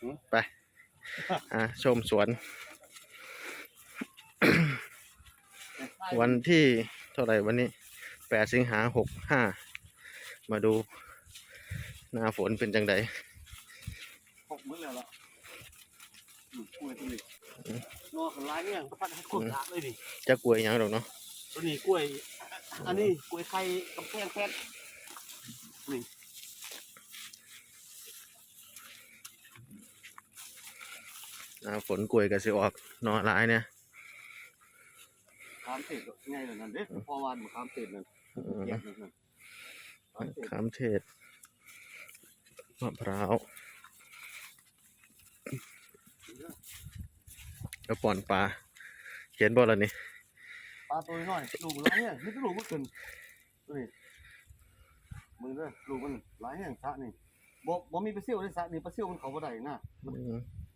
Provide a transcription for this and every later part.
หือไป อะ ชมสวน วันที่เท่าไหร่วันนี้แปดสิงหาหกห้า มาดู หน้าฝนเป็นจังไดหกมื้อแล้วล่ะอืมกล้วยตัวนี้นอของร้านเนี่ยก็พัดให้คนรักเลยดิจะกลัวอหยังดอกเนาะตัวนี้กล้วย อันนี้กล้วยไข่กับแพงแพงนี่ น้าฝนกล้วยก็สิออกหนอหลายเนี่ยขามเศษก็ง่ายเลยนั่นเด้พอวานมาขามเศษนั่นอืมแยกนั่นนั่นขามเศษขามเทศมะพร้าวแล้วป่อนปลาเขียนบ่ละนี่ปลาตัวน้อยลูกมันร้ายเนี่ยนี่ก็ลูกมันเกินตัวนี้มึงเด้อลูกมันร้ายแห้งสระนี่บ่บ่มีปลาซิ่วในสระนี่ปลาซิ่วมันเขาบ่ได้นะ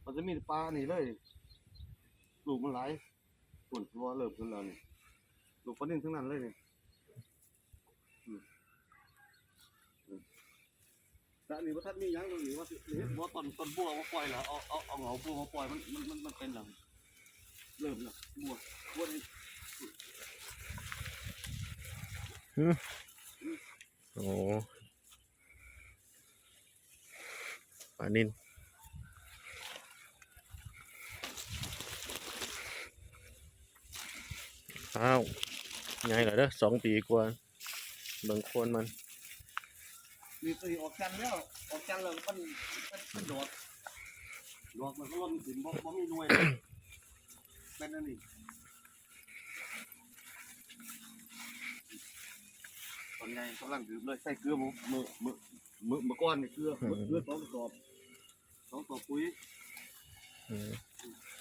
มันจะมีปลานี่เลยลูกมันหลายส่วนตัวเริ่มขึ้นแล้วนี่ลูกปลานิ่งทั้งนั้นเลยนี่อืมอืมแต่อันนี้ว่าท่านมีหยังตรงนี้ว่าสิเห็นว่าต้นต้นบัวมาปล่อยเหรอเอาเอาเอาเหงาบัวมาปล่อยมันมันมันมันเป็นหลังเริ่มแล้วบัวบัวนี่โอ้ปลานิน อ้าวใหญ่เหรอเด้อสองปีกว่าเบิ่งโคนมันมีตัวนี้ออกจันทร์แล้วออกจันทร์แล้วมันมันมันโดดดอกมันก็ล้นขึ้นบ่บ่มีหน่วยเป็นอันนี้ตอนไงกำลังดื่มเลยใส่เกลือมือมือมือมือมือก้อนนี่เกลือมือเกลือสองกระสอบสองกระสอบปุ๋ยอืม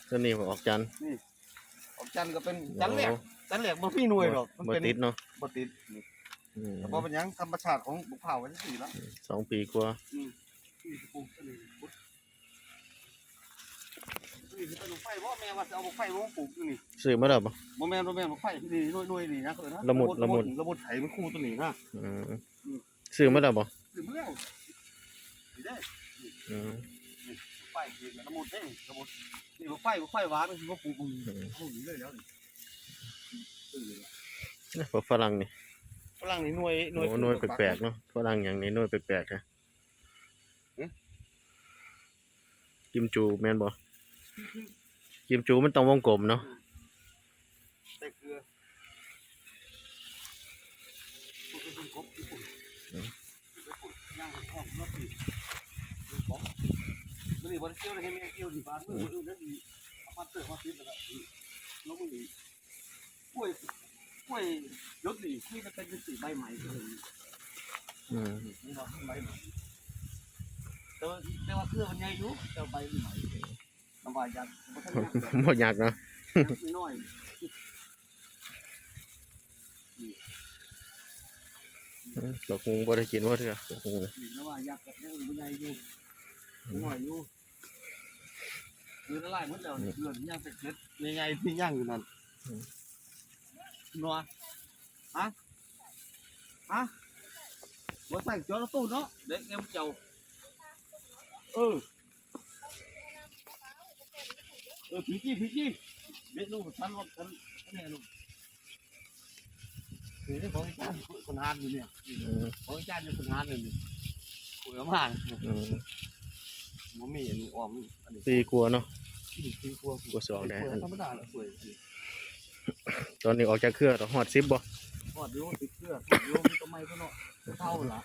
ตัวนี้ผมออกจันทร์ออกจันทร์ก็เป็นจันทร์แหลก จันทร์แหลกบ่มีหน่วยหรอกมันบ่เป็นติดเนาะบ่ติดนี่อืมแต่พอเป็นหยังธรรมชาติของบุกเผาไว้ที่สี่แล้วสองปีกว่าอืมนี่คือปลูกอันนี้พุทธนี่คือต้นบุกไฟบ่แม่ว่าจะเอาบุกไฟมาปลูกอยู่นี่ซื้อมาแล้วบ่ บ่แม่นบ่แม่นบุกไฟนี่หน่วยหน่วยนี่นะเออนะละมุดละมุด ละมุดไถมันคู่ตัวนี้นะ อืมซื้อมาแล้วบ่คือเมื่อนี่เด้ อืมนี่บุกไฟคือละมุดเด้ละมุดนี่บุกไฟบุกไฟหวานมันคือว่าปลูกมึงอืมปลูกนี่เลยแล้วนี่เออเนี่ย พวกฝรั่งนี่ฝรั่งนี่หน่วยหน่วยโอ้หน่วยแปลกๆเนาะฝรั่งอย่างนี้หน่วยแปลกๆนะกิมจูแม่นบ่กิมจูมันต้องวงกลมเนาะใส่เกลือพวกเป็นกบญี่ปุ่นญี่ปุ่นย่างหอมรสดีของมันนี่บ่ได้เกี่ยวเลยให้แม่เกี่ยวที่บ้านมืออื่นนั่นดีเอามาเติมมาติดแล้วก็แล้วมันนี่ กล้วยกล้วยยศนี่ที่มันเป็นสีใบใหม่เลยอืมนี่เราใบใหม่แต่ว่าแต่ว่าเครือมันใหญ่อยู่แต่ใบมันใหม่ลำบากยัดบ่ทันยัดแบบบ่อยากเนาะน้อยดอกงูบ่ได้กินว่าเถอะดอกงูนี่นะว่ายักษ์กับยังบ่ใหญ่อยู่น้อยอยู่คือละลายหมดแล้วนี่เดือนย่างเป็ดเล็ดใหญ่ๆที่ย่างอยู่นั่นนัวฮะฮะบ่ใส่จอละตู้เนาะเด็กเอ็มเจ้าเออเออผีจี้ผีจี้เด็กลูกฉันว่าฉันแน่ลูกคือที่ของอาจารย์คนหานอยู่เนี่ยอืมของอาจารย์อยู่คนหาน อยู่นี่คุยกับมาอืมมันมีอันนี้ออมอันนี้ปีกลัวเนาะที่ที่กลัวกลัวสองได้กลัวธรรมดาแหละกลัว ตอนนี้ออกจากเครือต้องฮอด10บ่กอดโยติดเสื้อโยมีต้นไม้ก็เนาะเท่าละ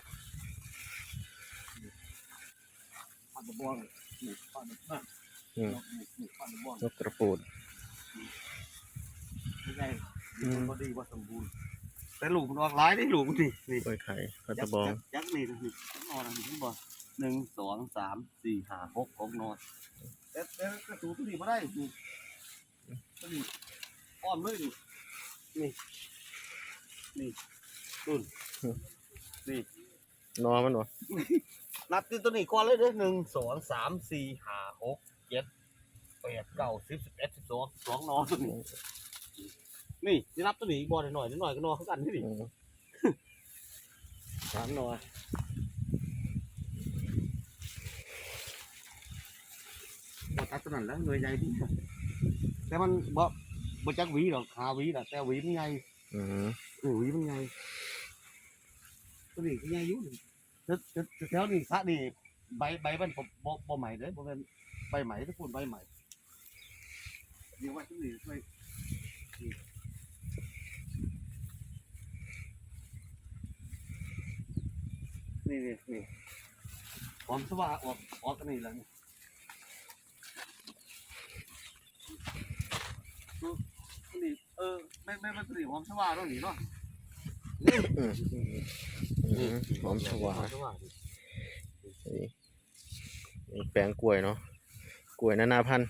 ปัดตะบองนี่ปัดตะบองนี่นี่ปัดตะบองนกกระปูดไม่ใช่มันก็ดีว่าสมบูรณ์แต่ลูกมันออกหลายได้ลูกมันนี่นี่กล้วยไข่กระตะบองยักษ์นี่นี่นอนนี่บ่หนึ่งสองสามสี่ห้าหกของนอนแต่แต่กระตูตัวนี้ไม่ได้ดูตัวนี้อ้อมเลยดู นี่นี่ตุนนี่นอมันบ่นับที่ตัวนี้ก่อนเลยเด้อหนึ่งสองสามสี่ห้าหกเจ็ดแปดเก้าสิบสิบเอ็ดสิบสองสองนอนตัวนี้นี่ที่นับตัวนี้อีกบ่อหน่อยหน่อยก็นอนเข้ากันที่นี่อืมสามนอนตัดตัวนั้นแล้วหน่วยใหญ่ดีแต่มันบ่ บ่จักหวีหรอกขาหวีน่ะแต่หวีมันใหญ่อืมเออหวีมันใหญ่ตัวนี้ก็ใหญ่อยู่นี่แต่แต่แต่แถวนี้สระนี่ใบใบมันบ่บ่บ่ใหม่เด้อบ่แม่นใบใหม่ทุกคนใบใหม่เดี๋ยวว่าตัวนี้ช่วยนี่นี่นี่หอมสว่าออกออกกันนี่แล้วนี่นี่ เออไม่ไม่ไม่สีหอมชวาแล้วนี่เนาะอืมอืมหอมชวาชวานี่นี่แปลงกล้วยเนาะกล้วยนานาพันธุ์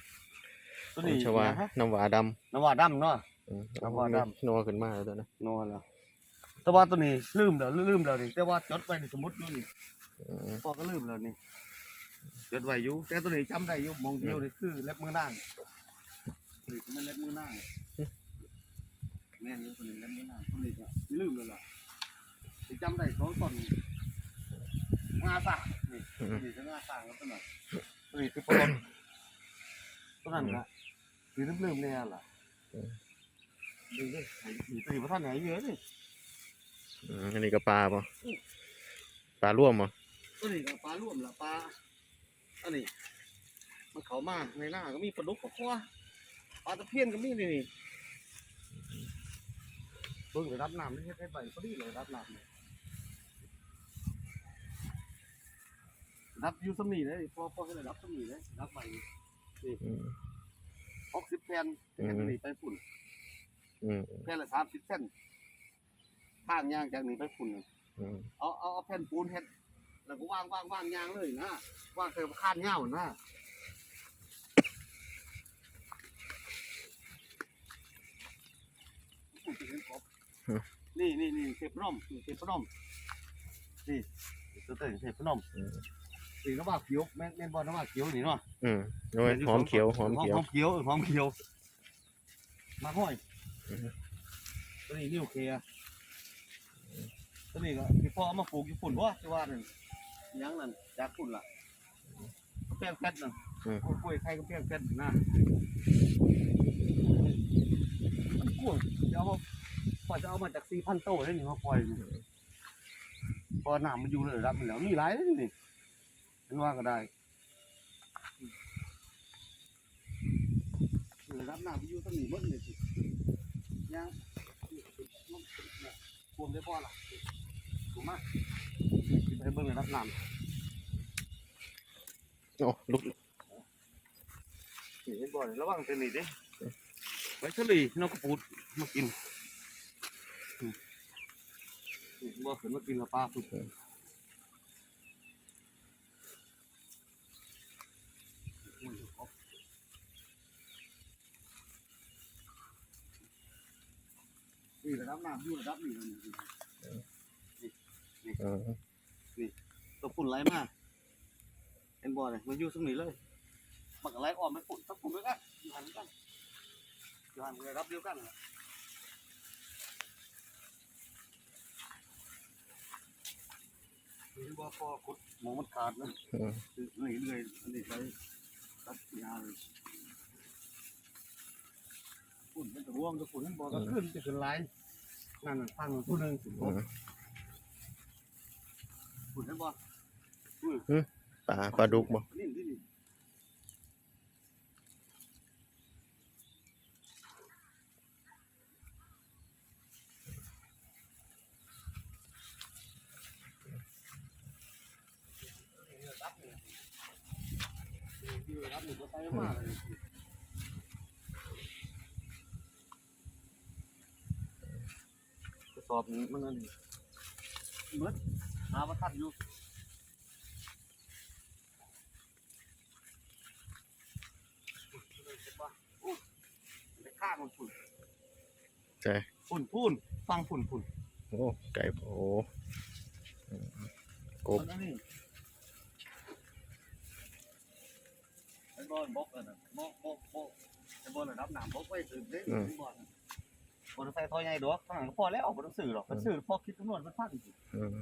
ตัวหอนี้มชวาฮะน้ำหวาดน้ำว่าดำเนาะำอืมน้ำหวาดำโนขึ้นมาแล้วตัวนะนอนแล้วแต่ว่าตัวนี้ลืมแล้วลืมแล้วนี่แต่ว่าจดไว้ในสมุดอยู่นี่อืมพอก็ลืมแล้วนี่จดไว้อยู่แต่ตัวนี้จำได้อยู่มองเดียวนี่คือเล็บมือนางนี่มันเล็บมือนาง แม่นอยู่ตัวนี้เล็บมือนางตัวนี้ก็ลืมแล้วล่ะที่จำได้สองต้นงาสร้างนี่อืมนี่คืองาสร้างแล้วตัวนั้นตัวนี้คือปลดตัวนั้นก็คือลืมๆเนี่ยล่ะดูดิมีตัวนี้พระท่านไหนเยอะนี่อืมอันนี้ก็ปลาป่ะปลาร่วมป่ะตัวนี้ก็ปลาร่วมละปลาอันนี้มันเขามาในหน้าก็มีปลาดุกปลาคว้าปลาตะเพียนก็มีนี่นี่ เบิ่งเลยรับน้ำไม่ใช่ใช้ใบพอดีเลยรับน้ำเนี่ยรับอยู่สมีเลยพอพอให้ได้รับสมีเลยรับใบอืมออกสิบแผ่นแผ่นนี้ไปฝุ่นอืมแผ่นละสามสิบเส้นข้างย่างจากนี้ไปฝุ่นน่ะอืมเอาเอาเอาแผ่นปูนเฮ็ดแล้วก็วางวางวางยางเลยนะวางใส่ข้านเหง้านะ นี่นี่นี่เทปร่อมนี่เทปร่อมนี่ตัวเต๋อเทปร่อมอืมสีน้ำว่าเขียวแม่นแม่นบอลน้ำว่าเขียวนี่เนาะอืมโอ้ยหอมเขียวหอมเขียวหอมเขียวเออหอมเขียวมาห้อยอือฮึตัวนี้นิ้วเคลียร์ตัวนี้ก็พี่พ่อเอามาปลูกอยู่ฝุ่นวะที่ว่านั่นอิหยังนั่นจากฝุ่นล่ะกระแป้งแฟดนั่นอืมกล้วยไข่กระแป้งแฟดนะมันกล้วยจะเอามา พอจะเอามาจากสี่พันโต้ได้นี่มาปล่อยนี่พอน้ำมันอยู่เลยรับมันแล้วมีหลายเลยนี่เห็นว่าก็ได้เออรับน้ำไปอยู่ตรงนี้หมดเลยสิยังควมได้พ่อล่ะถูกไหมไปเบิ่งเลยรับน้โอ้ลูกำนี่เห็นบ่อยระวังเป็นนี่เด้ไว้เฉลี่ยนกกระปูดมากินอืมนี่ บ่ขึ้นมากินกับปลาสุดนี่ระดับน้ำอยู่ระดับนี้แล้วนี่อืมตัวฝุ่นไหลมาเห็นบ่อเลยมันอยู่ตรงนี้เลยมันก็ไหลออกมันฝุ่นต้องฝุ่นด้วยกันอยู่หันกันอยู่หันเลยรับเดียวกันน่ะ เห็นบ่อพอขุดหมองมันขาดนะอืมคือนี่เลยอันนี้ใช้ตัดยาเลยฝุ่นมันจะร่วงจะฝุ่นมันบ่อก็ขึ้นจะขึ้นไหลนั่นน่ะฟังผู้หนึ่งฝุ่นอืมฝุ่นเห็นบ่อปลาปลาดุกป่ะนี่นี่นี่รับหนึ่งก็ใช้มากเลยกระ สอบนี้มันนั่นนี่เบิดหาว่าทัดอยู่ไปข้างมันฝุ่นใช่ฝุ่นฝุ่นฟังฝุ่นฝุ่นโอ้ ไก่โอ้อืมกบ น้อ้บอลบกอะนะบกบกบกจะบอลระดับน้ำบกไว้ตื่นเต้นไอ้บอลบอลใส่ท่อใหญ่ดอกข้างหลังก็พอแล้วออลต้องสื่อหรอกมันสื่อพอคิดคำนวณมันพันอืม